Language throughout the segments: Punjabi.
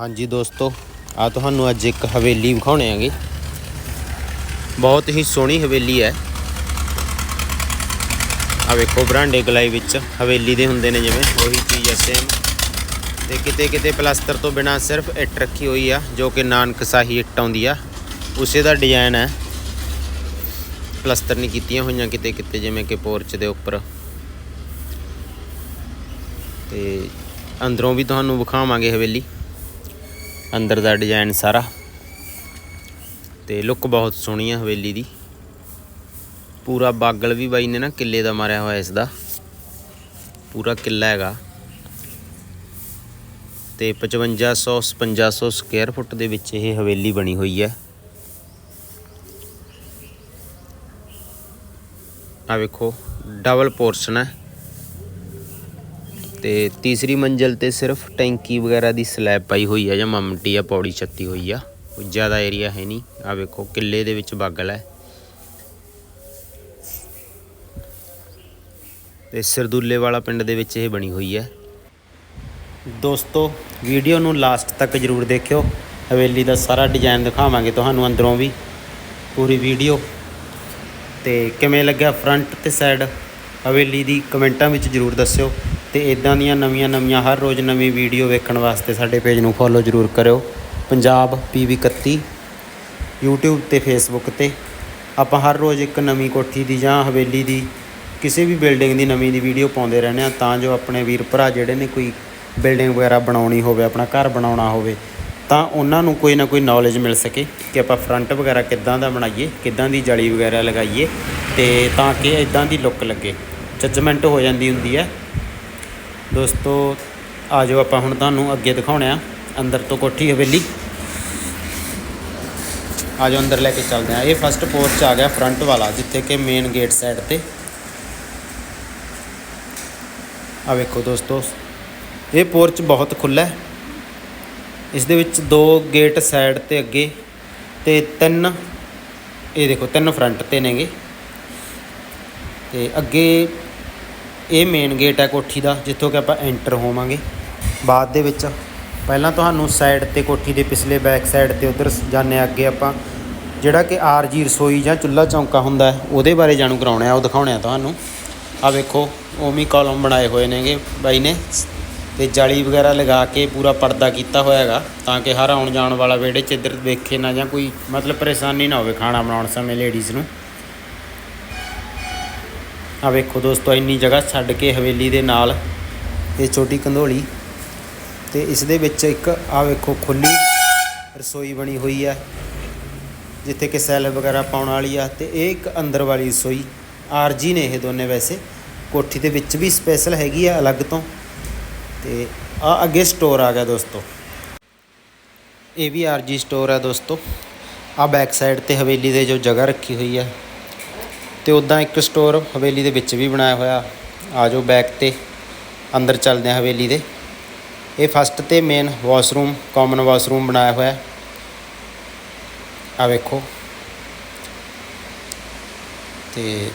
ਹਾਂਜੀ ਦੋਸਤੋ, ਆ ਤੁਹਾਨੂੰ ਅੱਜ ਇੱਕ ਹਵੇਲੀ ਵਿਖਾਉਣੇ ਆਂਗੇ। ਬਹੁਤ ਹੀ ਸੋਹਣੀ ਹਵੇਲੀ ਹੈ। ਆ ਵੇਖੋ ਬਰਾਂਡੇ ਗਲਾਈ ਵਿੱਚ ਹਵੇਲੀ ਦੇ ਹੁੰਦੇ ਨੇ ਜਿਵੇਂ, ਉਹੀ ਚੀਜ਼ ਹੈ ਸੇਮ ਤੇ ਕਿਤੇ ਕਿਤੇ ਪਲਾਸਟਰ ਤੋਂ ਬਿਨਾ ਸਿਰਫ ਇੱਟ ਰੱਖੀ ਹੋਈ ਆ, ਜੋ ਕਿ ਨਾਨਕ ਸਾਹੀ ਇੱਟ ਆਉਂਦੀ ਆ। ਉਸੇ ਦਾ ਡਿਜ਼ਾਈਨ ਹੈ। ਪਲਾਸਟਰ ਨਹੀਂ ਕੀਤੀਆਂ ਹੋਈਆਂ ਕਿਤੇ ਕਿਤੇ, ਜਿਵੇਂ ਕਿ ਪੋਰਚ ਦੇ ਉੱਪਰ। ਤੇ ਅੰਦਰੋਂ ਵੀ ਤੁਹਾਨੂੰ ਵਿਖਾਵਾਂਗੇ ਹਵੇਲੀ। ਅੰਦਰ ਦਾ ਡਿਜ਼ਾਈਨ ਸਾਰਾ। ਤੇ ਲੁੱਕ ਬਹੁਤ ਸੋਹਣੀ ਹੈ ਹਵੇਲੀ ਦੀ। ਪੂਰਾ ਬਾਗਲ ਵੀ ਬਾਈ ਨੇ ਨਾ ਕਿੱਲੇ ਦਾ ਮਾਰਿਆ ਹੋਇਆ ਇਸ ਦਾ। ਪੂਰਾ ਕਿੱਲਾ ਹੈਗਾ। ਤੇ 5500 5600 ਸਕੁਅਰ ਫੁੱਟ ਦੇ ਵਿੱਚ ਇਹ ਹਵੇਲੀ ਬਣੀ ਹੋਈ ਹੈ। ਆ ਵੇਖੋ ਡਬਲ ਪੋਰਸ਼ਨ ਹੈ। ਤੇ ਤੀਸਰੀ ਮੰਜ਼ਲ ਤੇ ਸਿਰਫ ਟੈਂਕੀ ਵਗੈਰਾ ਦੀ ਸਲੈਬ ਪਾਈ ਹੋਈ ਆ, ਜਾਂ ਮਮਟੀ ਆ, ਪੌੜੀ ਛੱਤੀ ਹੋਈ ਆ। ਕੋਈ ਜ਼ਿਆਦਾ ਏਰੀਆ ਹੈ ਨਹੀਂ। ਆ ਵੇਖੋ, ਕਿੱਲੇ ਦੇ ਵਿੱਚ ਬਾਗਲ ਹੈ। ਤੇ ਸਰਦੂਲੇ ਵਾਲਾ ਪਿੰਡ ਦੇ ਵਿੱਚ ਇਹ ਬਣੀ ਹੋਈ ਹੈ। ਦੋਸਤੋ ਵੀਡੀਓ ਨੂੰ ਲਾਸਟ ਤੱਕ ਜਰੂਰ ਦੇਖਿਓ। ਹਵੇਲੀ ਦਾ ਸਾਰਾ ਡਿਜ਼ਾਈਨ ਦਿਖਾਵਾਂਗੇ ਤੁਹਾਨੂੰ ਅੰਦਰੋਂ ਵੀ। ਪੂਰੀ ਵੀਡੀਓ ਤੇ ਕਿਵੇਂ ਲੱਗਿਆ ਫਰੰਟ ਤੇ ਸਾਈਡ ਹਵੇਲੀ ਦੀ ਕਮੈਂਟਾਂ ਵਿੱਚ ਜਰੂਰ ਦੱਸਿਓ। ਤੇ ਇਦਾਂ ਦੀਆਂ ਨਵੀਆਂ ਨਵੀਆਂ ਹਰ ਰੋਜ਼ ਨਵੀਂ ਵੀਡੀਓ ਵੇਖਣ ਵਾਸਤੇ ਸਾਡੇ ਪੇਜ ਨੂੰ ਫੋਲੋ ਜਰੂਰ ਕਰਿਓ। ਪੰਜਾਬ ਪੀਵੀ 31 YouTube ਤੇ Facebook ਤੇ। ਆਪਾਂ ਹਰ ਰੋਜ਼ ਇੱਕ ਨਵੀਂ ਕੋਠੀ ਦੀ ਜਾਂ ਹਵੇਲੀ ਦੀ ਕਿਸੇ ਵੀ ਬਿਲਡਿੰਗ ਦੀ ਨਵੀਂ ਦੀ ਵੀਡੀਓ ਪਾਉਂਦੇ ਰਹਿੰਦੇ ਆ ਤਾਂ ਜੋ ਆਪਣੇ ਵੀਰ ਭਰਾ ਜਿਹੜੇ ਨੇ ਕੋਈ ਬਿਲਡਿੰਗ ਵਗੈਰਾ ਬਣਾਉਣੀ ਹੋਵੇ, ਆਪਣਾ ਘਰ ਬਣਾਉਣਾ ਹੋਵੇ, ਤਾਂ ਉਹਨਾਂ ਨੂੰ ਕੋਈ ਨਾ ਕੋਈ ਨੌਲੇਜ ਮਿਲ ਸਕੇ ਕਿ ਆਪਾਂ ਫਰੰਟ ਵਗੈਰਾ ਕਿੱਦਾਂ ਦਾ ਬਣਾਈਏ, ਕਿੱਦਾਂ ਦੀ ਜਾਲੀ ਵਗੈਰਾ ਲਗਾਈਏ ਤੇ ਤਾਂ ਕਿ ਇਦਾਂ ਦੀ ਲੁੱਕ ਲੱਗੇ। ਜੱਜਮੈਂਟ ਹੋ ਜਾਂਦੀ ਹੁੰਦੀ ਹੈ। ਦੋਸਤੋ ਆਜੋ ਆਪਾਂ ਹੁਣ ਤੁਹਾਨੂੰ ਅੱਗੇ ਦਿਖਾਉਣੇ ਆ, ਅੰਦਰ ਤੋਂ ਕੋਠੀ ਹਵੇਲੀ। ਆਜੋ ਅੰਦਰ ਲੈ ਕੇ ਚੱਲਦੇ ਆ। ਇਹ ਫਸਟ ਪੋਰਚ ਆ ਗਿਆ ਫਰੰਟ ਵਾਲਾ, ਜਿੱਥੇ ਕਿ ਮੇਨ ਗੇਟ ਸਾਈਡ ਤੇ। ਆ ਵੇਖੋ ਦੋਸਤੋ, ਇਹ ਪੋਰਚ ਬਹੁਤ ਖੁੱਲਾ ਹੈ। ਇਸ ਦੇ ਵਿੱਚ ਦੋ ਗੇਟ ਸਾਈਡ ਤੇ ਅੱਗੇ ਤੇ ਤਿੰਨ, ਇਹ ਦੇਖੋ ਤਿੰਨ ਫਰੰਟ ਤੇ ਨੇਗੇ। ਤੇ ਅੱਗੇ ਇਹ ਮੇਨ ਗੇਟ ਹੈ ਕੋਠੀ ਦਾ, ਜਿੱਥੋਂ ਕਿ ਆਪਾਂ ਐਂਟਰ ਹੋਵਾਂਗੇ। ਬਾਅਦ ਦੇ ਵਿੱਚ ਪਹਿਲਾਂ ਤੁਹਾਨੂੰ ਸਾਈਡ ਤੇ ਕੋਠੀ ਦੇ ਪਿਛਲੇ ਬੈਕ ਸਾਈਡ ਤੇ ਉਧਰ ਜਾਣੇ ਅੱਗੇ ਆਪਾਂ ਜਿਹੜਾ ਕਿ ਆਰਜੀ ਰਸੋਈ ਜਾਂ ਚੁੱਲ੍ਹਾ ਚੌਂਕਾ ਹੁੰਦਾ ਉਹਦੇ ਬਾਰੇ ਜਾਣੂ ਕਰਾਉਣਾ ਹੈ, ਉਹ ਦਿਖਾਉਣਾ ਹੈ ਤੁਹਾਨੂੰ। ਆ ਵੇਖੋ ਉਮੀ ਕਾਲਮ ਬਣਾਏ ਹੋਏ ਨੇਗੇ ਬਾਈ ਨੇ। ਤੇ ਜਾਲੀ ਵਗੈਰਾ ਲਗਾ ਕੇ ਪੂਰਾ ਪਰਦਾ ਕੀਤਾ ਹੋਇਆ ਹੈਗਾ, ਤਾਂ ਕਿ ਹਰ ਆਉਣ ਜਾਣ ਵਾਲਾ ਵਿਹੜੇ 'ਚ ਇੱਧਰ ਵੇਖੇ ਨਾ ਜਾਂ ਕੋਈ ਮਤਲਬ ਪਰੇਸ਼ਾਨੀ ਨਾ ਹੋਵੇ ਖਾਣਾ ਬਣਾਉਣ ਸਮੇਂ ਲੇਡੀਜ਼ ਨੂੰ। ਆ ਵੇਖੋ ਦੋਸਤੋ, ਇੰਨੀ ਜਗ੍ਹਾ ਛੱਡ ਕੇ ਹਵੇਲੀ ਦੇ ਨਾਲ ਇਹ ਛੋਟੀ ਕੰਧੋਲੀ ਤੇ ਇਸ ਦੇ ਵਿੱਚ ਇੱਕ ਆ ਵੇਖੋ ਖੁੱਲੀ ਰਸੋਈ ਬਣੀ ਹੋਈ ਹੈ ਜਿੱਥੇ ਕਿ ਸੈਲ ਵਗੈਰਾ ਪਾਉਣ ਵਾਲੀ ਆ ਤੇ ਇਹ ਇੱਕ ਅੰਦਰ ਵਾਲੀ ਰਸੋਈ। ਆਰਜੀ ਨੇ ਇਹ ਦੋਨੇ ਵੈਸੇ। ਕੋਠੀ ਦੇ ਵਿੱਚ ਵੀ ਸਪੈਸ਼ਲ ਹੈਗੀ ਆ ਅਲੱਗ ਤੋਂ। ਤੇ ਆ ਅੱਗੇ ਸਟੋਰ ਆ ਗਿਆ ਦੋਸਤੋ। ਇਹ ਵੀ ਆਰਜੀ ਸਟੋਰ ਹੈ ਦੋਸਤੋ। ਆ ਬੈਕ ਸਾਈਡ ਤੇ ਹਵੇਲੀ ਦੇ ਜੋ ਜਗ੍ਹਾ ਰੱਖੀ ਹੋਈ ਹੈ ਤੇ ਉਦਾਂ ਇੱਕ ਸਟੋਰ ਹਵੇਲੀ ਦੇ ਵਿੱਚ ਵੀ ਬਣਾਇਆ ਹੋਇਆ। ਆ ਜਾਓ ਬੈਕ ਤੇ, ਅੰਦਰ ਚੱਲਦੇ ਹਾਂ ਹਵੇਲੀ ਦੇ। ਇਹ ਫਸਟ ਤੇ ਮੇਨ ਵਾਸ਼ਰੂਮ ਕਾਮਨ ਵਾਸ਼ਰੂਮ ਬਣਾਇਆ ਹੋਇਆ। ਹੈ। ਆ ਵੇਖੋ। ਤੇ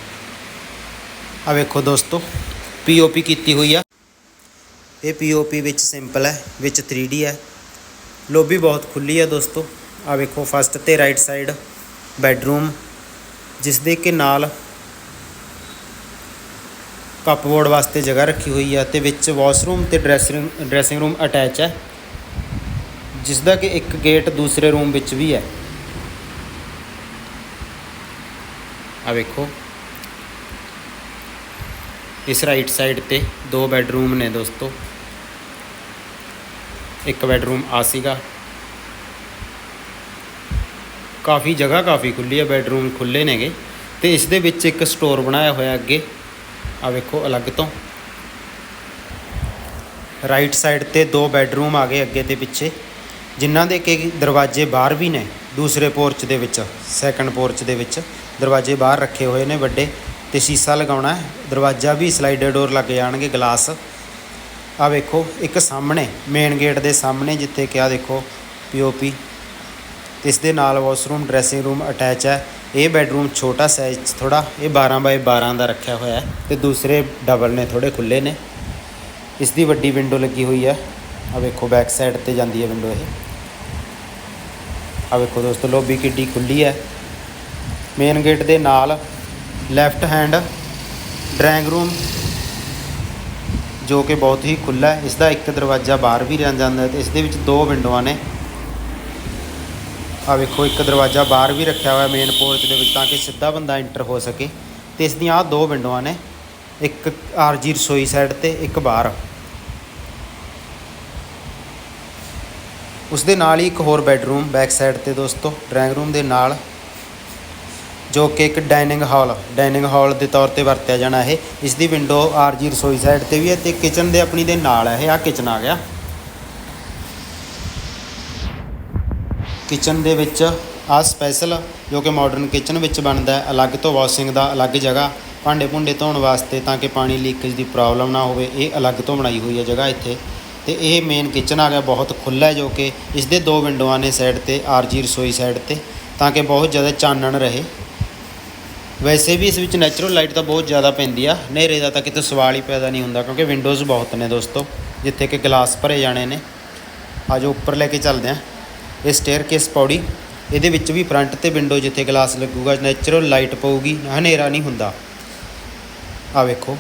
ਆ ਵੇਖੋ ਦੋਸਤੋ ਪੀਓਪੀ ਕੀਤੀ ਹੋਈ ਆ। ਇਹ ਪੀਓਪੀ ਵਿੱਚ ਸਿੰਪਲ ਹੈ, ਵਿੱਚ 3D ਹੈ। ਲੋਬੀ ਬਹੁਤ ਖੁੱਲੀ ਹੈ ਦੋਸਤੋ। ਆ ਵੇਖੋ ਫਸਟ ਤੇ ਰਾਈਟ ਸਾਈਡ ਬੈੱਡਰੂਮ ਜਿਸ ਦੇ ਕਿ ਨਾਲ ਕੱਪਬੋਰਡ ਵਾਸਤੇ ਜਗ੍ਹਾ ਰੱਖੀ ਹੋਈ ਹੈ ਤੇ ਵਿੱਚ ਵਾਸ਼ਰੂਮ ਤੇ ਡਰੈਸਿੰਗ ਡਰੈਸਿੰਗ ਰੂਮ ਅਟੈਚ ਹੈ ਜਿਸ ਦਾ ਕਿ ਇੱਕ ਗੇਟ ਦੂਸਰੇ ਰੂਮ ਵਿੱਚ ਵੀ ਹੈ। ਆ ਵੇਖੋ। ਇਸ ਰਾਈਟ ਸਾਈਡ ਤੇ ਦੋ ਬੈੱਡਰੂਮ ਨੇ ਦੋਸਤੋ। ਇੱਕ ਬੈੱਡਰੂਮ ਆ ਸੀਗਾ। ਕਾਫੀ ਜਗ੍ਹਾ ਕਾਫੀ ਖੁੱਲੀ ਹੈ ਬੈੱਡਰੂਮ ਖੁੱਲੇ ਨੇਗੇ। ਤੇ ਇਸ ਦੇ ਵਿੱਚ ਇੱਕ ਸਟੋਰ ਬਣਾਇਆ ਹੋਇਆ ਅੱਗੇ। ਆ ਵੇਖੋ, ਅਲੱਗ ਤੋਂ। ਰਾਈਟ ਸਾਈਡ ਤੇ ਦੋ ਬੈੱਡਰੂਮ ਆ ਗਏ ਅੱਗੇ ਤੇ ਪਿੱਛੇ, ਜਿਨ੍ਹਾਂ ਦੇ ਕਿ ਦਰਵਾਜ਼ੇ ਬਾਹਰ ਵੀ ਨੇ, ਦੂਸਰੇ ਪੋਰਚ ਦੇ ਵਿੱਚ ਸੈਕੰਡ ਪੋਰਚ ਦੇ ਵਿੱਚ। ਦਰਵਾਜ਼ੇ ਬਾਹਰ ਰੱਖੇ ਹੋਏ ਨੇ ਵੱਡੇ, ਤੇ ਸ਼ੀਸ਼ਾ ਲਗਾਉਣਾ ਹੈ। ਦਰਵਾਜ਼ਾ ਵੀ ਸਲਾਈਡਰ ਡੋਰ ਲੱਗ ਜਾਣਗੇ ਗਲਾਸ ਆ ਵੇਖੋ, ਇੱਕ ਸਾਹਮਣੇ ਮੇਨ ਗੇਟ ਦੇ ਸਾਹਮਣੇ, ਜਿੱਥੇ ਕਿ ਆ ਦੇਖੋ ਪੀਓਪੀ ਇਸ ਦੇ ਨਾਲ ਵਾਸ਼ਰੂਮ ਡਰੈਸਿੰਗ ਰੂਮ ਅਟੈਚ ਹੈ। ਇਹ ਬੈੱਡਰੂਮ ਛੋਟਾ ਸਾਈਜ਼ ਥੋੜਾ ਇਹ 12 ਬਾਈ 12 ਦਾ ਰੱਖਿਆ ਹੋਇਆ ਹੈ ਤੇ ਦੂਸਰੇ ਡਬਲ ਨੇ ਥੋੜੇ ਖੁੱਲੇ ਨੇ। ਇਸ ਦੀ ਵੱਡੀ ਵਿੰਡੋ ਲੱਗੀ ਹੋਈ ਹੈ। ਆ ਵੇਖੋ ਬੈਕ ਸਾਈਡ ਤੇ ਜਾਂਦੀ ਹੈ ਵਿੰਡੋ ਇਹ। ਆ ਵੇਖੋ ਦੋਸਤੋ ਲੋਬੀ ਕਿੱਡੀ ਖੁੱਲੀ ਹੈ। ਮੇਨ ਗੇਟ ਦੇ ਨਾਲ ਲੈਫਟ ਹੈਂਡ ਡਰਾਇੰਗ ਰੂਮ ਜੋ ਕਿ ਬਹੁਤ ਹੀ ਖੁੱਲਾ ਹੈ। ਇਸ ਦਾ ਇੱਕ ਦਰਵਾਜ਼ਾ ਬਾਹਰ ਵੀ ਰਹਿ ਜਾਂਦਾ ਹੈ ਤੇ ਇਸ ਦੇ ਵਿੱਚ ਦੋ ਵਿੰਡੋਆਂ ਨੇ। ਆ ਵੇਖੋ, ਇੱਕ ਦਰਵਾਜ਼ਾ ਬਾਹਰ ਵੀ ਰੱਖਿਆ ਹੋਇਆ ਮੇਨ ਪੋਰਚ ਦੇ ਵਿੱਚ ਤਾਂ ਕਿ ਸਿੱਧਾ ਬੰਦਾ ਐਂਟਰ ਹੋ ਸਕੇ। ਤੇ ਇਸ ਦੀਆਂ ਆ ਦੋ ਵਿੰਡੋਆਂ ਨੇ, ਇੱਕ ਆਰਜੀ ਰਸੋਈ ਸਾਈਡ ਤੇ, ਇੱਕ ਬਾਹਰ। ਉਸ ਦੇ ਨਾਲ ਹੀ ਇੱਕ ਹੋਰ ਬੈੱਡਰੂਮ ਬੈਕ ਸਾਈਡ ਤੇ ਦੋਸਤੋ ਡਰਾਇੰਗ ਰੂਮ ਦੇ ਨਾਲ, ਜੋ ਕਿ ਇੱਕ ਡਾਈਨਿੰਗ ਹਾਲ ਡਾਈਨਿੰਗ ਹਾਲ ਦੇ ਤੌਰ ਤੇ ਵਰਤਿਆ ਜਾਣਾ ਇਹ। ਇਸ ਦੀ ਵਿੰਡੋ ਆਰਜੀ ਰਸੋਈ ਸਾਈਡ ਤੇ ਵੀ ਹੈ ਤੇ ਕਿਚਨ ਦੇ ਆਪਣੀ ਦੇ ਨਾਲ ਹੈ, ਇਹ ਆ ਕਿਚਨ ਆ ਗਿਆ। ਕਿਚਨ ਦੇ ਵਿੱਚ ਆ ਸਪੈਸ਼ਲ ਜੋ ਕਿ ਮਾਡਰਨ ਕਿਚਨ ਵਿੱਚ ਬਣਦਾ ਹੈ, ਅਲੱਗ ਤੋਂ ਵਾਸ਼ਿੰਗ ਦਾ ਅਲੱਗ ਜਗ੍ਹਾ, ਭਾਂਡੇ ਭੁੰਡੇ ਧੋਣ ਵਾਸਤੇ ਤਾਂ ਕਿ ਪਾਣੀ ਲੀਕੇਜ ਦੀ ਪ੍ਰੋਬਲਮ ਨਾ ਹੋਵੇ, ਇਹ ਅਲੱਗ ਤੋਂ ਬਣਾਈ ਹੋਈ ਹੈ ਜਗ੍ਹਾ ਇੱਥੇ। ਤੇ ਇਹ ਮੇਨ ਕਿਚਨ ਆ ਗਿਆ, ਬਹੁਤ ਖੁੱਲ੍ਹਾ ਹੈ ਜੋ ਕਿ ਇਸ ਦੇ ਦੋ ਵਿੰਡੋਆਂ ਨੇ ਸਾਈਡ ਤੇ ਆਰਜੀ ਰਸੋਈ ਸਾਈਡ ਤੇ, ਤਾਂ ਕਿ ਬਹੁਤ ਜ਼ਿਆਦਾ ਚਾਨਣ ਰਹੇ। ਵੈਸੇ ਵੀ ਇਸ ਵਿੱਚ ਨੈਚੁਰਲ ਲਾਈਟ ਤਾਂ ਬਹੁਤ ਜ਼ਿਆਦਾ ਪੈਂਦੀ ਆ, ਹਨੇਰੇ ਦਾ ਤਾਂ ਕਿਤੇ ਸਵਾਲ ਹੀ ਪੈਦਾ ਨਹੀਂ ਹੁੰਦਾ, ਕਿਉਂਕਿ ਵਿੰਡੋਜ਼ ਬਹੁਤ ਨੇ ਦੋਸਤੋ, ਜਿੱਥੇ ਕਿ ਗਲਾਸ ਭਰੇ ਜਾਣੇ ਨੇ। ਆਜੋ ਉੱਪਰ ਲੈ ਕੇ ਚੱਲਦੇ ਹਾਂ। ਇਹ ਸਟੇਅਰ ਕੇਸ ਪੌੜੀ। ਇਹਦੇ ਵਿੱਚ ਵੀ ਫਰੰਟ ਤੇ ਵਿੰਡੋ ਜਿੱਥੇ ਗਲਾਸ ਲੱਗੂਗਾ ਨੈਚੁਰਲ ਲਾਈਟ ਪਊਗੀ, ਹਨੇਰਾ ਨਹੀਂ ਹੁੰਦਾ। ਆ ਵੇਖੋ।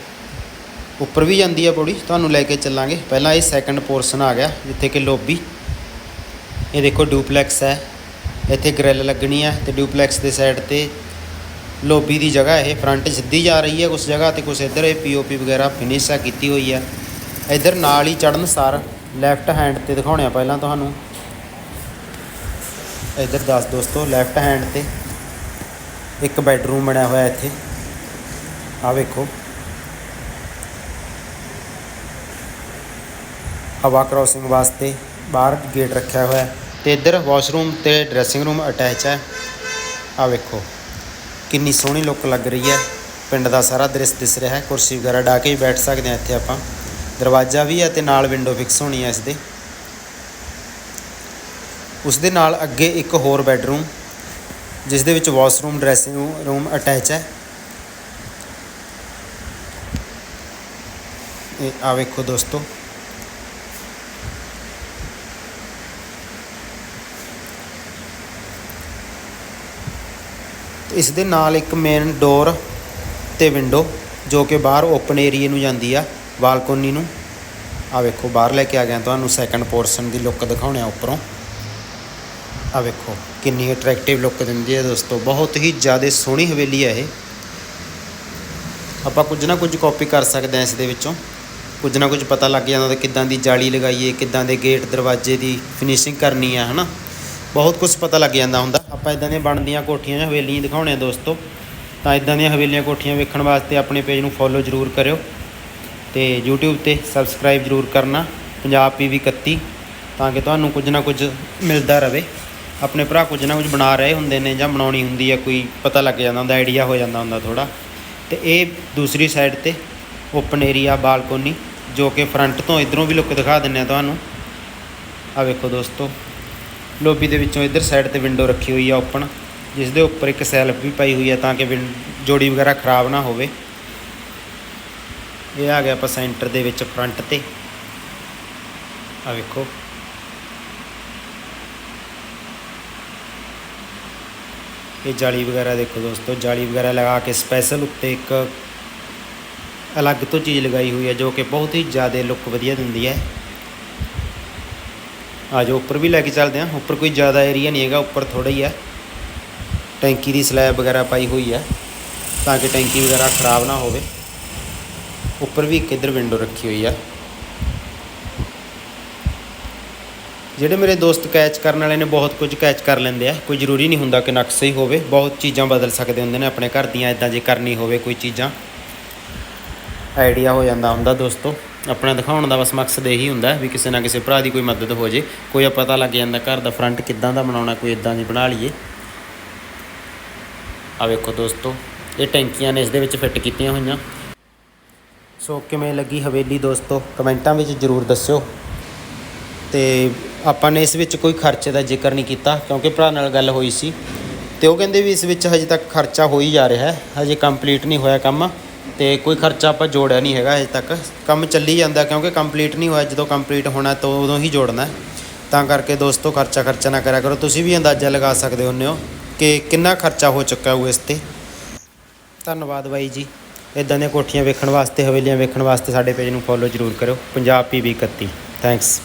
ਉੱਪਰ ਵੀ ਜਾਂਦੀ ਆ ਪੌੜੀ, ਤੁਹਾਨੂੰ ਲੈ ਕੇ ਚੱਲਾਂਗੇ। ਪਹਿਲਾਂ ਇਹ ਸੈਕੰਡ ਪੋਰਸ਼ਨ ਆ ਗਿਆ, ਜਿੱਥੇ ਕਿ ਲੋਬੀ। ਇਹ ਦੇਖੋ ਡੂਪਲੈਕਸ ਹੈ। ਇੱਥੇ ਗ੍ਰਿਲ ਲੱਗਣੀ ਹੈ ਤੇ ਡੂਪਲੈਕਸ ਦੇ ਸਾਈਡ ਤੇ ਲੋਬੀ ਦੀ ਜਗ੍ਹਾ ਇਹ। ਫਰੰਟ ਸਿੱਧੀ ਜਾ ਰਹੀ ਹੈ ਕੁਛ ਜਗ੍ਹਾ ਤੇ ਕੁਛ ਇੱਧਰ। ਇਹ ਪੀਓਪੀ ਵਗੈਰਾ ਫਿਨਿਸ਼ ਆ, ਕੀਤੀ ਹੋਈ ਹੈ ਇੱਧਰ ਨਾਲ ਹੀ ਚੜਨ ਸਾਰ ਲੈਫਟ ਹੈਂਡ ਤੇ ਦਿਖਾਉਣੇ ਆ ਪਹਿਲਾਂ ਤੁਹਾਨੂੰ। ਇੱਧਰ ਦੱਸ ਦੋਸਤੋ ਲੈਫਟ ਹੈਂਡ ਤੇ ਇੱਕ ਬੈਡਰੂਮ ਬਣਿਆ ਹੋਇਆ ਇੱਥੇ। ਆ ਵੇਖੋ। ਹਵਾ ਕ੍ਰਾਸਿੰਗ ਵਾਸਤੇ ਬਾਹਰ ਗੇਟ ਰੱਖਿਆ ਹੋਇਆ। ਹੈ ਤੇ ਇੱਧਰ ਵਾਸ਼ਰੂਮ ਤੇ ਡਰੈਸਿੰਗ ਰੂਮ ਅਟੈਚ ਹੈ। ਆ ਵੇਖੋ। ਕਿੰਨੀ ਸੋਹਣੀ ਲੁੱਕ ਲੱਗ ਰਹੀ ਹੈ। ਪਿੰਡ ਦਾ ਸਾਰਾ ਦ੍ਰਿਸ਼ ਦਿਸ ਰਿਹਾ ਹੈ। ਕੁਰਸੀ ਵਗੈਰਾ ਢਾ ਕੇ ਵੀ ਬੈਠ ਸਕਦੇ ਹਾਂ ਇੱਥੇ ਆਪਾਂ। ਦਰਵਾਜ਼ਾ ਵੀ ਹੈ ਤੇ ਨਾਲ ਵਿੰਡੋ ਫਿਕਸ ਹੋਣੀ ਹੈ ਇਸ ਦੇ। ਉਸ ਦੇ ਨਾਲ ਅੱਗੇ ਇੱਕ ਹੋਰ ਬੈੱਡਰੂਮ, ਜਿਸ ਦੇ ਵਿੱਚ ਵਾਸ਼ਰੂਮ, ਡਰੈਸਿੰਗ ਰੂਮ ਅਟੈਚ ਹੈ। ਇਹ ਆ ਵੇਖੋ ਦੋਸਤੋ। ਇਸ ਦੇ ਨਾਲ ਇੱਕ ਮੇਨ ਡੋਰ ਤੇ ਵਿੰਡੋ ਜੋ ਕਿ ਬਾਹਰ ਓਪਨ ਏਰੀਏ ਨੂੰ ਜਾਂਦੀ ਆ, ਬਾਲਕੋਨੀ ਨੂੰ। ਆ ਵੇਖੋ, ਬਾਹਰ ਲੈ ਕੇ ਆ ਗਿਆ ਤੁਹਾਨੂੰ ਸੈਕੰਡ ਪੋਰਸ਼ਨ ਦੀ ਲੁੱਕ ਦਿਖਾਉਣੇ ਆ ਉੱਪਰੋਂ। ਆ ਵੇਖੋ, ਕਿੰਨੀ ਅਟਰੈਕਟਿਵ ਲੁੱਕ ਦਿੰਦੀ ਹੈ ਦੋਸਤੋ, ਬਹੁਤ ਹੀ ਜ਼ਿਆਦਾ ਸੋਹਣੀ ਹਵੇਲੀ ਹੈ ਇਹ। ਆਪਾਂ ਕੁਝ ਨਾ ਕੁਝ ਕਾਪੀ ਕਰ ਸਕਦੇ ਹਾਂ ਇਸ ਦੇ ਵਿੱਚੋਂ। ਕੁਝ ਨਾ ਕੁਝ ਪਤਾ ਲੱਗ ਜਾਂਦਾ ਕਿੱਦਾਂ ਦੀ ਜਾਲੀ ਲਗਾਈਏ, ਕਿੱਦਾਂ ਦੇ ਗੇਟ ਦਰਵਾਜ਼ੇ ਦੀ ਫਿਨਿਸ਼ਿੰਗ ਕਰਨੀ ਹੈ ਹਨਾ? ਬਹੁਤ ਕੁਝ ਪਤਾ ਲੱਗ ਜਾਂਦਾ ਹੁੰਦਾ। ਆਪਾਂ ਇਦਾਂ ਦੀਆਂ ਬਣਦੀਆਂ ਕੋਠੀਆਂ ਜਾਂ ਹਵੇਲੀਆਂ ਦਿਖਾਉਣੇ ਆ ਦੋਸਤੋ, ਤਾਂ ਇਦਾਂ ਦੀਆਂ ਹਵੇਲੀਆਂ ਕੋਠੀਆਂ ਵੇਖਣ ਵਾਸਤੇ ਆਪਣੇ ਪੇਜ ਨੂੰ ਫੋਲੋ ਜ਼ਰੂਰ ਕਰਿਓ। ਤੇ YouTube ਤੇ ਸਬਸਕ੍ਰਾਈਬ ਜ਼ਰੂਰ ਕਰਨਾ, ਪੰਜਾਬ ਪੀਵੀ 31 ਤਾਂ ਕਿ ਤੁਹਾਨੂੰ ਕੁਝ ਨਾ ਕੁਝ ਮਿਲਦਾ ਰਹੇ ਆਪਣੇ ਭਰਾ ਕੁਝ ਨਾ ਕੁਝ ਬਣਾ ਰਹੇ ਹੁੰਦੇ ਨੇ ਜਾਂ ਬਣਾਉਣੀ ਹੁੰਦੀ ਹੈ ਕੋਈ ਪਤਾ ਲੱਗ ਜਾਂਦਾ ਹੁੰਦਾ ਆਈਡੀਆ ਹੋ ਜਾਂਦਾ ਹੁੰਦਾ ਥੋੜਾ ਤੇ ਇਹ ਦੂਸਰੀ ਸਾਈਡ ਤੇ ਓਪਨ ਏਰੀਆ ਬਾਲਕੋਨੀ, ਜੋ ਕਿ ਫਰੰਟ ਤੋਂ ਇਧਰੋਂ ਵੀ ਲੁੱਕ ਦਿਖਾ ਦਿੰਨੇ ਆ ਤੁਹਾਨੂੰ। ਆ ਵੇਖੋ ਦੋਸਤੋ ਲੋਬੀ ਦੇ ਵਿੱਚੋਂ ਇਧਰ ਸਾਈਡ ਤੇ ਵਿੰਡੋ ਰੱਖੀ ਹੋਈ ਆ ਓਪਨ ਜਿਸ ਦੇ ਉੱਪਰ ਇੱਕ ਸੈਲਫ ਵੀ ਪਾਈ ਹੋਈ ਆ ਤਾਂ ਕਿ ਵਿੰ- ਜੋੜੀ ਵਗੈਰਾ ਖਰਾਬ ਨਾ ਹੋਵੇ। ਇਹ ਆ ਗਿਆ ਆਪਾਂ ਸੈਂਟਰ ਦੇ ਵਿੱਚ ਫਰੰਟ ਤੇ। ਆ ਵੇਖੋ। ਇਹ ਜਾਲੀ ਵਗੈਰਾ ਦੇਖੋ ਦੋਸਤੋ, ਜਾਲੀ ਵਗੈਰਾ ਲਗਾ ਕੇ ਸਪੈਸ਼ਲ ਉੱਤੇ ਇੱਕ ਅਲੱਗ ਤੋਂ ਚੀਜ਼ ਲਗਾਈ ਹੋਈ ਹੈ ਜੋ ਕਿ ਬਹੁਤ ਹੀ ਜ਼ਿਆਦਾ ਲੁੱਕ ਵਧੀਆ ਦਿੰਦੀ ਹੈ। ਆ ਜੋ ਉੱਪਰ ਵੀ ਲੈ ਕੇ ਚੱਲਦੇ ਹਾਂ। ਉੱਪਰ ਕੋਈ ਜ਼ਿਆਦਾ ਏਰੀਆ ਨਹੀਂ ਹੈਗਾ, ਉੱਪਰ ਥੋੜਾ ਹੀ ਹੈ। ਟੈਂਕੀ ਦੀ ਸਲੈਬ ਵਗੈਰਾ ਪਾਈ ਹੋਈ ਹੈ ਤਾਂ ਕਿ ਟੈਂਕੀ ਵਗੈਰਾ ਖਰਾਬ ਨਾ ਹੋਵੇ। ਉੱਪਰ ਵੀ ਇੱਕ ਇੱਧਰ ਵਿੰਡੋ ਰੱਖੀ ਹੋਈ ਆ। ਜਿਹੜੇ ਮੇਰੇ ਦੋਸਤ ਕੈਚ ਕਰਨ ਵਾਲੇ ਨੇ, ਬਹੁਤ ਕੁਝ ਕੈਚ ਕਰ ਲੈਂਦੇ ਆ। ਕੋਈ ਜ਼ਰੂਰੀ ਨਹੀਂ ਹੁੰਦਾ ਕਿ ਨਕਸ਼ਾ ਹੀ ਹੋਵੇ। ਬਹੁਤ ਚੀਜ਼ਾਂ ਬਦਲ ਸਕਦੇ ਹੁੰਦੇ ਨੇ ਆਪਣੇ ਘਰ ਦੀਆਂ ਇਦਾਂ ਜੇ ਕਰਨੀ ਹੋਵੇ ਕੋਈ ਚੀਜ਼ਾਂ। ਆਈਡੀਆ ਹੋ ਜਾਂਦਾ ਹੁੰਦਾ ਦੋਸਤੋ। ਆਪਣਾ ਦਿਖਾਉਣ ਦਾ ਬਸ ਮਕਸਦ ਇਹੀ ਹੁੰਦਾ ਵੀ ਕਿਸੇ ਨਾ ਕਿਸੇ ਭਰਾ ਦੀ ਕੋਈ ਮਦਦ ਹੋ ਜੇ। ਕੋਈ ਪਤਾ ਲੱਗ ਜਾਂਦਾ ਘਰ ਦਾ ਫਰੰਟ ਕਿੱਦਾਂ ਦਾ ਬਣਾਉਣਾ, ਕੋਈ ਇਦਾਂ ਦੀ ਬਣਾ ਲਈਏ। ਆ ਵੇਖੋ ਦੋਸਤੋ, ਇਹ ਟੈਂਕੀਆਂ ਨੇ ਇਸ ਦੇ ਵਿੱਚ ਫਿੱਟ ਕੀਤੀਆਂ ਹੋਈਆਂ। ਸੋ ਕਿਵੇਂ ਲੱਗੀ ਹਵੇਲੀ ਦੋਸਤੋ? ਕਮੈਂਟਾਂ ਵਿੱਚ ਜਰੂਰ ਦੱਸਿਓ। ਤੇ ਆਪਾਂ ਨੇ ਇਸ ਵਿੱਚ ਕੋਈ ਖਰਚੇ ਦਾ ਜ਼ਿਕਰ ਨਹੀਂ ਕੀਤਾ, ਕਿਉਂਕਿ ਭਰਾ ਨਾਲ ਗੱਲ ਹੋਈ ਸੀ। ਤੇ ਉਹ ਕਹਿੰਦੇ ਵੀ ਇਸ ਵਿੱਚ ਹਜੇ ਤੱਕ ਖਰਚਾ ਹੋ ਹੀ ਜਾ ਰਿਹਾ ਹੈ, ਹਜੇ ਕੰਪਲੀਟ ਨਹੀਂ ਹੋਇਆ ਕੰਮ ਤੇ ਕੋਈ ਖਰਚਾ ਆਪਾਂ ਜੋੜਿਆ ਨਹੀਂ ਹੈਗਾ ਅਜੇ ਤੱਕ। ਕੰਮ ਚੱਲੀ ਜਾਂਦਾ ਕਿਉਂਕਿ ਕੰਪਲੀਟ ਨਹੀਂ ਹੋਇਆ, ਜਦੋਂ ਕੰਪਲੀਟ ਹੋਣਾ ਤਾਂ ਉਦੋਂ ਹੀ ਜੋੜਨਾ ਹੈ। ਤਾਂ ਕਰਕੇ ਦੋਸਤੋ, ਖਰਚਾ ਖਰਚਾ ਨਾ ਕਰਿਆ ਕਰੋ। ਤੁਸੀਂ ਵੀ ਅੰਦਾਜ਼ਾ ਲਗਾ ਸਕਦੇ ਹੁੰਦੇ ਹੋ ਕਿ ਕਿੰਨਾ ਖਰਚਾ ਹੋ ਚੁੱਕਾ ਹੋਊ ਇਸ ਤੇ। ਧੰਨਵਾਦ ਬਾਈ ਜੀ। ਇਦਾਂ ਦੀਆਂ ਕੋਠੀਆਂ ਵੇਖਣ ਵਾਸਤੇ, ਹਵੇਲੀਆਂ ਵੇਖਣ ਵਾਸਤੇ ਸਾਡੇ ਪੇਜ ਨੂੰ ਫੋਲੋ ਜ਼ਰੂਰ ਕਰਿਓ। Punjab PB 31 thanks